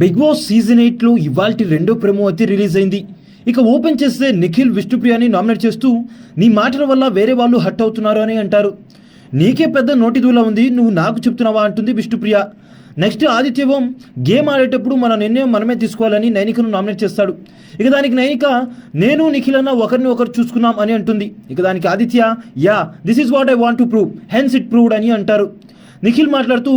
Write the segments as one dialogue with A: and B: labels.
A: Big boss season ఎయిట్లో ఇవాల్టి రెండో ప్రోమో అయితే రిలీజ్ అయింది. ఇక ఓపెన్ చేస్తే నిఖిల్ విష్ణుప్రియాని నామినేట్ చేస్తూ నీ మాటల వల్ల వేరే వాళ్ళు హట్ అవుతున్నారు అని అంటారు. నీకే పెద్ద నోటి దూల ఉంది నువ్వు నాకు చెప్తున్నావా అంటుంది విష్ణుప్రియ. నెక్స్ట్ ఆదిత్యవం గేమ్ ఆడేటప్పుడు మన నిర్ణయం మనమే తీసుకోవాలని నైనికను నామినేట్ చేస్తాడు. ఇక దానికి నైనిక నేను నిఖిల్ అన్న ఒకరిని ఒకరు చూసుకున్నాం అని అంటుంది. ఇక దానికి Aditya yeah this is what I want to prove hence it proved అని అంటారు. నిఖిల్ మాట్లాడుతూ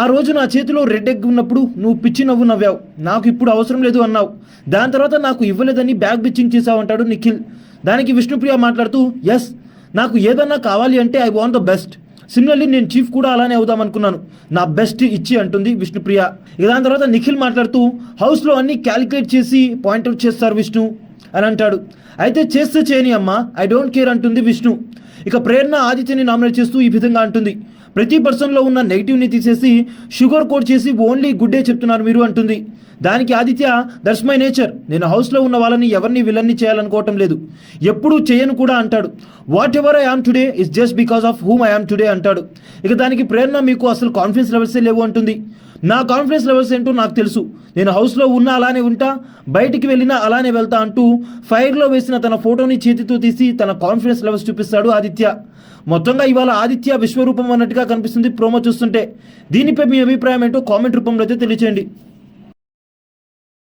A: ఆ రోజు నా చేతిలో రెడ్ ఎగ్ ఉన్నప్పుడు నువ్వు పిచ్చి నవ్వు నవ్వావు. నాకు ఇప్పుడు అవసరం లేదు అన్నావు. దాని తర్వాత నాకు ఇవ్వలేదని బ్యాగ్ బిచ్చింగ్ చేసావంటాడు నిఖిల్. దానికి విష్ణుప్రియ మాట్లాడుతూ ఎస్ నాకు ఏదన్నా కావాలి అంటే I want the best similarly నేను చీఫ్ కూడా అలానే అవుదాం అనుకున్నాను. నా బెస్ట్ ఇచ్చి అంటుంది విష్ణుప్రియ. ఇక దాని తర్వాత నిఖిల్ మాట్లాడుతూ హౌస్లో అన్ని క్యాలిక్యులేట్ చేసి పాయింట్అవుట్ చేస్తారు విష్ణు అని అంటాడు. అయితే చేస్తే చేయని అమ్మా ఐ డోంట్ కేర్ అంటుంది విష్ణు. ఇక ప్రేరణ ఆదిత్యని నామినేట్ చేస్తూ ఈ విధంగా అంటుంది. ప్రతి పర్సన్లో ఉన్న నెగిటివ్ని తీసేసి షుగర్ కోట్ చేసి ఓన్లీ గుడ్డే చెప్తున్నారు మీరు అంటుంది. దానికి ఆదిత్య దట్స్ మై నేచర్. నేను హౌస్లో ఉన్న వాళ్ళని ఎవరిని విలన్ని చేయాలనుకోవటం లేదు. ఎప్పుడూ చేయను కూడా అంటాడు. Whatever I am today is just because of whom I am today అంటాడు. ఇక దానికి ప్రేరణ మీకు అసలు కాన్ఫిడెన్స్ లెవెల్సే లేవు అంటుంది. నా కాన్ఫిడెన్స్ లెవెల్స్ ఏంటో నాకు తెలుసు. నేను హౌస్లో ఉన్నా అలానే ఉంటా బయటికి వెళ్ళినా అలానే వెళ్తా అంటూ ఫైర్లో వేసిన తన ఫోటోని చేతితో తీసి తన కాన్ఫిడెన్స్ లెవెల్స్ చూపిస్తాడు ఆదిత్య. మొత్తంగా ఇవాళ ఆదిత్య విశ్వరూపం అన్నట్టుగా కనిపిస్తుంది ప్రోమో చూస్తుంటే. దీనిపై మీ అభిప్రాయం ఏంటో కామెంట్ రూపంలో అయితే తెలియచేయండి.